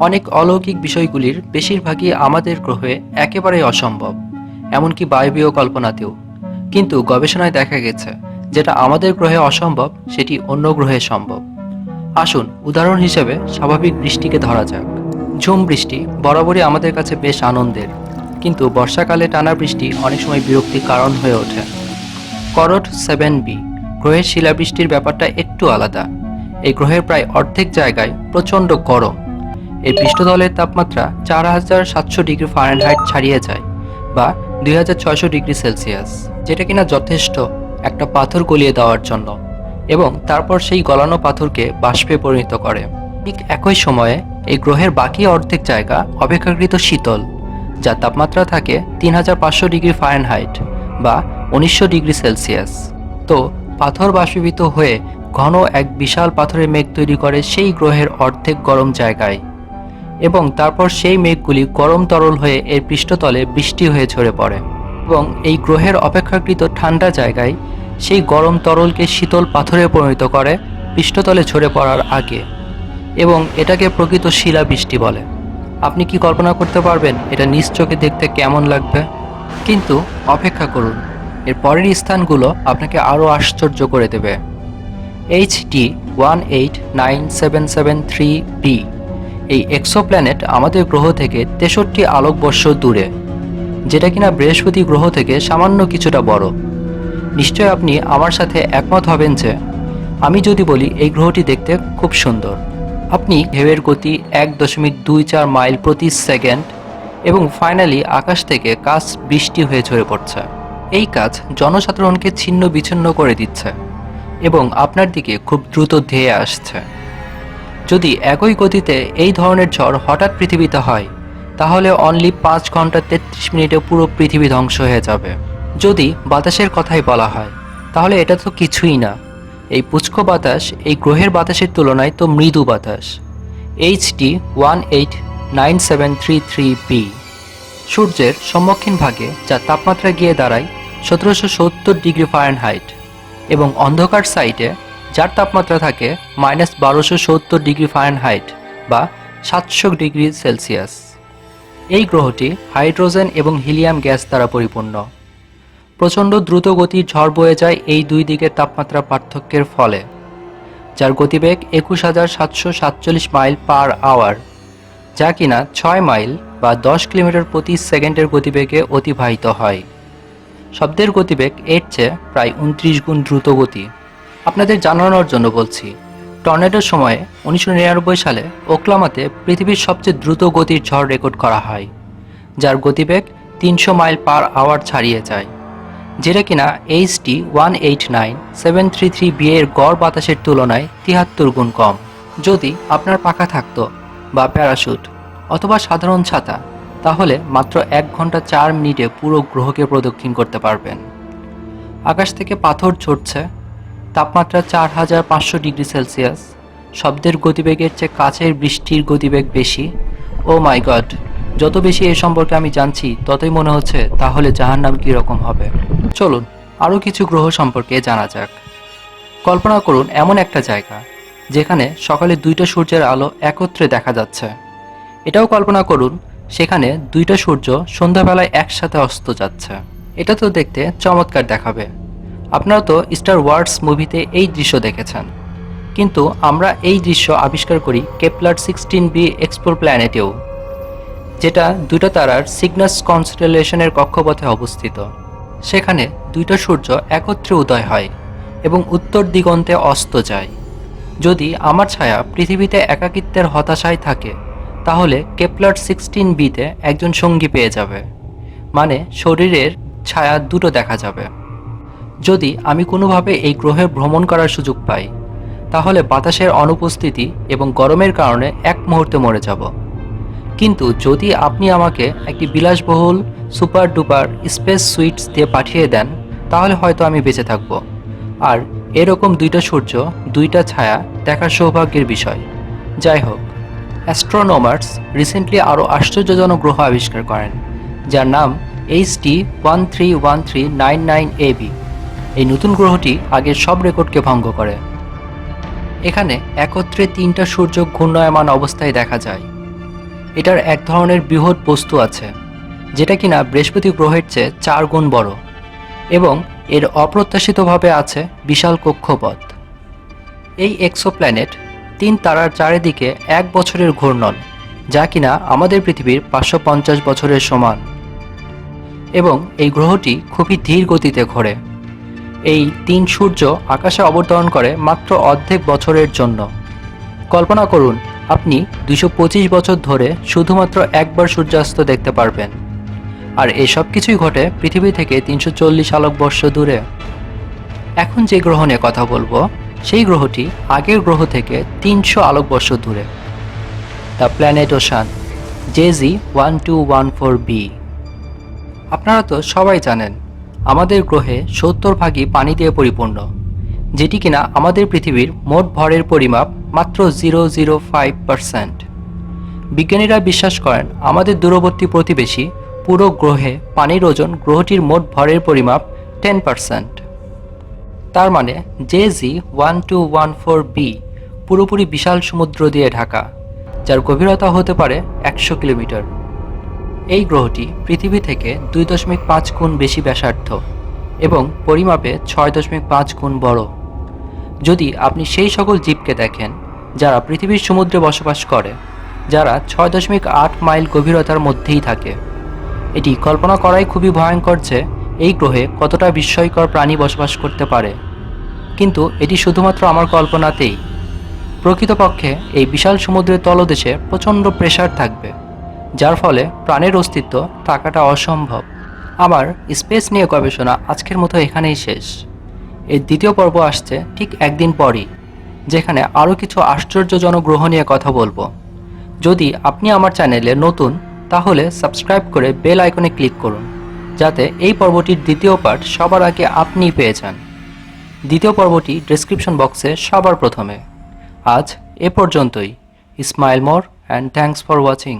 অনেক অলৌকিক বিষয়গুলির বেশিরভাগই আমাদের গ্রহে একেবারেই অসম্ভব, এমনকি বায়বীয় কল্পনাতেও। কিন্তু গবেষণায় দেখা গেছে, যেটা আমাদের গ্রহে অসম্ভব, সেটি অন্য গ্রহে সম্ভব। আসুন, উদাহরণ হিসেবে স্বাভাবিক বৃষ্টিকে ধরা যাক। ঝুম বৃষ্টি বরাবরই আমাদের কাছে বেশ আনন্দের, কিন্তু বর্ষাকালে টানা বৃষ্টি অনেক সময় বিরক্তির কারণ হয়ে ওঠে। করট সেভেন বি, গ্রহের শিলাবৃষ্টির ব্যাপারটা একটু আলাদা। এই গ্রহের প্রায় অর্ধেক জায়গায় প্রচণ্ড গরম। এর পৃষ্ঠতলের তাপমাত্রা চার হাজার সাতশো ডিগ্রি ফারেনহাইট ছাড়িয়ে যায় বা দুই হাজার ছয়শো ডিগ্রি সেলসিয়াস, যেটা কিনা যথেষ্ট একটা পাথর গলিয়ে দেওয়ার জন্য এবং তারপর সেই গলানো পাথরকে বাষ্পে পরিণত করে। ঠিক একই সময়ে এই গ্রহের বাকি অর্ধেক জায়গা অপেক্ষাকৃত শীতল, যার তাপমাত্রা থাকে তিন হাজার পাঁচশো ডিগ্রি ফারেনহাইট বা উনিশশো ডিগ্রি সেলসিয়াস। তো পাথর বাষ্পীভূত হয়ে ঘন এক বিশাল পাথরের মেঘ তৈরি করে সেই গ্রহের অর্ধেক গরম জায়গায় এবং তারপর সেই মেঘগুলি গরম তরল হয়ে এর পৃষ্ঠতলে বৃষ্টি হয়ে ঝরে পড়ে। এবং এই গ্রহের অপেক্ষাকৃত ঠান্ডা জায়গায় সেই গরম তরলকে শীতল পাথরে পরিণত করে পৃষ্ঠতলে ঝরে পড়ার আগে। এবং এটাকে প্রকৃত শিলাবৃষ্টি বলে। আপনি কি কল্পনা করতে পারবেন এটা নিজ চোখে দেখতে কেমন লাগবে? কিন্তু অপেক্ষা করুন, এর পরের স্থানগুলো আপনাকে আরও আশ্চর্য করে দেবে। H D one eight nine seven seven three B. এই এক্সোপ্ল্যানেট আমাদের গ্রহ থেকে তেষট্টি আলোকবর্ষ দূরে, যেটা কিনা বৃহস্পতি গ্রহ থেকে সামান্য কিছুটা বড়। নিশ্চয় আপনি আমার সাথে একমত হবেন যে, আমি যদি বলি এই গ্রহটি দেখতে খুব সুন্দর। আপনি ঢেউয়ের গতি এক দশমিক দুই চার মাইল প্রতি সেকেন্ড এবং ফাইনালি আকাশ থেকে কাজ বৃষ্টি হয়ে ঝরে পড়ছে। এই কাজ জনসাধারণকে ছিন্ন বিচ্ছিন্ন করে দিচ্ছে এবং আপনার দিকে খুব দ্রুত ধেয়ে আসছে। যদি একই গতিতে এই ধরনের ঝড় হঠাৎ পৃথিবীতে হয়, তাহলে অনলি পাঁচ ঘণ্টা তেত্রিশ মিনিটে পুরো পৃথিবী ধ্বংস হয়ে যাবে। যদি বাতাসের কথাই বলা হয়, তাহলে এটা তো কিছুই না। এই পুষ্ক বাতাস, এই গ্রহের বাতাসের তুলনায় তো মৃদু বাতাস। H D one eight nine seven three three B সূর্যের সম্মুখীন ভাগে যার তাপমাত্রা গিয়ে দাঁড়ায় সতেরোশো সত্তর ডিগ্রি ফারেনহাইট এবং অন্ধকার সাইটে যার তাপমাত্রা থাকে মাইনাস বারোশো সত্তর ডিগ্রি ফারেনহাইট বা সাতশো ডিগ্রি সেলসিয়াস এই গ্রহটি হাইড্রোজেন এবং হিলিয়াম গ্যাস দ্বারা পরিপূর্ণ। প্রচণ্ড দ্রুত গতির ঝড় বয়ে যায় এই দুই দিকের তাপমাত্রা পার্থক্যের ফলে, যার গতিবেগ একুশ হাজার সাতশো সাতচল্লিশ মাইল পার আওয়ার, যা কিনা ছয় মাইল বা দশ কিলোমিটার প্রতি সেকেন্ডের গতিবেগে অতিবাহিত হয়। শব্দের গতিবেগ এর চেয়ে প্রায় উনত্রিশ গুণ দ্রুত গতি। আপনাদের জানানোর জন্য বলছি, টর্নেডোর সময়ে উনিশশো সালে ওকলামাতে পৃথিবীর সবচেয়ে দ্রুত গতির ঝড় রেকর্ড করা হয়, যার গতিবেগ তিনশো মাইল পার আওয়ার ছাড়িয়ে যায়, যেটা কিনা H D one eight nine seven three three B এর গড় বাতাসের তুলনায় তিয়াত্তর গুণ কম। যদি আপনার পাখা থাকতো বা প্যারাশুট অথবা সাধারণ ছাতা, তাহলে মাত্র এক ঘণ্টা চার মিনিটে পুরো গ্রহকে প্রদক্ষিণ করতে পারবেন। আকাশ থেকে পাথর ঝরছে তাপমাত্রা চার হাজার পাঁচশো ডিগ্রি সেলসিয়াস। শব্দের গতিবেগের চেয়ে কাছের বৃষ্টির গতিবেগ বেশি। ও মাই গড, যত বেশি এ সম্পর্কে আমি জানছি, ততই মনে হচ্ছে তাহলে জাহার নাম কীরকম হবে। চলুন, আরও কিছু গ্রহ সম্পর্কে জানা যাক। কল্পনা করুন, এমন একটা জায়গা, যেখানে সকালে দুইটা সূর্যের আলো একত্রে দেখা যাচ্ছে। এটাও কল্পনা করুন, সেখানে দুইটা সূর্য সন্ধ্যাবেলায় একসাথে অস্ত যাচ্ছে। এটা তো দেখতে চমৎকার দেখাবে। আপনারা তো স্টার ওয়ার্ডস মুভিতে এই দৃশ্য দেখেছেন। কিন্তু আমরা এই দৃশ্য আবিষ্কার করি কেপলার সিক্সটিন বি এক্সপ্লোর প্ল্যানেটেও যেটা দুটো তারার সিগনাস কনস্টেলেশনের কক্ষপথে অবস্থিত। সেখানে দুইটা সূর্য একত্রে উদয় হয় এবং উত্তর দিগন্তে অস্ত যায়। যদি আমার ছায়া পৃথিবীতে একাকিত্বের হতাশায় থাকে, তাহলে কেপলার সিক্সটিন বিতে একজন সঙ্গী পেয়ে যাবে। মানে শরীরের ছায়া দুটো দেখা যাবে। যদি আমি কোনোভাবে এই গ্রহে ভ্রমণ করার সুযোগ পাই, তাহলে বাতাসের অনুপস্থিতি এবং গরমের কারণে এক মুহূর্তে মরে যাব। কিন্তু যদি আপনি আমাকে একটি বিলাসবহুল, সুপার ডুপার স্পেস সুইটস দিয়ে পাঠিয়ে দেন, তাহলে হয়তো আমি বেঁচে থাকব। আর এরকম দুইটা সূর্য, দুইটা ছায়া দেখার সৌভাগ্যের বিষয়। যাই হোক, অ্যাস্ট্রোনোমার্স রিসেন্টলি আরও আশ্চর্যজনক গ্রহ আবিষ্কার করেন, যার নাম H T one three one three nine nine A B. এই নতুন গ্রহটি আগের সব রেকর্ডকে ভঙ্গ করে। এখানে একত্রে তিনটা সূর্য ঘূর্ণায়মান অবস্থায় দেখা যায়। এটার এক ধরনের বৃহৎ বস্তু আছে, যেটা কিনা বৃহস্পতি গ্রহের চেয়ে চার গুণ বড় এবং এর অপ্রত্যাশিতভাবে আছে বিশাল কক্ষপথ। এই এক্সোপ্ল্যানেট তিন তারার চারিদিকে এক বছরের ঘূর্ণন, যা কিনা আমাদের পৃথিবীর পাঁচশো পঞ্চাশ বছরের সমান। এবং এই গ্রহটি খুবই ধীর গতিতে ঘোরে। এই তিন সূর্য আকাশে অবতরণ করে মাত্র অর্ধেক বছরের জন্য। কল্পনা করুন, আপনি দুশো বছর ধরে শুধুমাত্র একবার সূর্যাস্ত দেখতে পারবেন। আর এসব কিছুই ঘটে পৃথিবী থেকে তিনশো চল্লিশ আলোকবর্ষ দূরে। এখন যে গ্রহ নিয়ে কথা বলব, সেই গ্রহটি আগের গ্রহ থেকে তিনশো আলোকবর্ষ দূরে। The planet ocean, JG one two one four B. আপনারা তো সবাই জানেন আমাদের গ্রহে সত্তর ভাগই পানি দিয়ে পরিপূর্ণ, যেটি কিনা আমাদের পৃথিবীর মোট ভরের পরিমাপ মাত্র জিরো জিরো ফাইভ পার্সেন্ট বিজ্ঞানীরা বিশ্বাস করেন, আমাদের দূরবর্তী প্রতিবেশী পুরো গ্রহে পানির ওজন গ্রহটির মোট ভরের পরিমাপ টেন পার্সেন্ট তার মানে J G one two one four B পুরোপুরি বিশাল সমুদ্র দিয়ে ঢাকা, যার গভীরতা হতে পারে একশো কিলোমিটার। এই গ্রহটি পৃথিবী থেকে দুই দশমিক পাঁচ গুণ বেশি ব্যাসার্ধ এবং পরিমাপে ছয় দশমিক পাঁচ গুণ বড়। যদি আপনি সেই সকল জীবকে দেখেন যারা পৃথিবীর সমুদ্রে বসবাস করে, যারা ছয় দশমিক আট মাইল গভীরতার মধ্যেই থাকে, এটি কল্পনা করাই খুবই ভয়ঙ্কর যে এই গ্রহে কতটা বিস্ময়কর প্রাণী বসবাস করতে পারে। কিন্তু এটি শুধুমাত্র আমার কল্পনাতেই। প্রকৃতপক্ষে এই বিশাল সমুদ্রের তলদেশে প্রচণ্ড প্রেসার থাকবে। যার ফলে প্রাণের অস্তিত্ব থাকাটা অসম্ভব। আমার স্পেস নিয়ে গবেষণা আজকের মতো এখানেই শেষ। এর দ্বিতীয় পর্ব আসছে ঠিক একদিন পরই, যেখানে আরও কিছু আশ্চর্যজনক গ্রহ নিয়ে কথা বলব। যদি আপনি আমার চ্যানেলে নতুন, তাহলে সাবস্ক্রাইব করে বেল আইকনে ক্লিক করুন, যাতে এই পর্বটির দ্বিতীয় পার্ট সবার আগে আপনিই পেয়ে যান। দ্বিতীয় পর্বটি ডেসক্রিপশন বক্সে সবার প্রথমে। আজ এ পর্যন্তই। Smile more and thanks for watching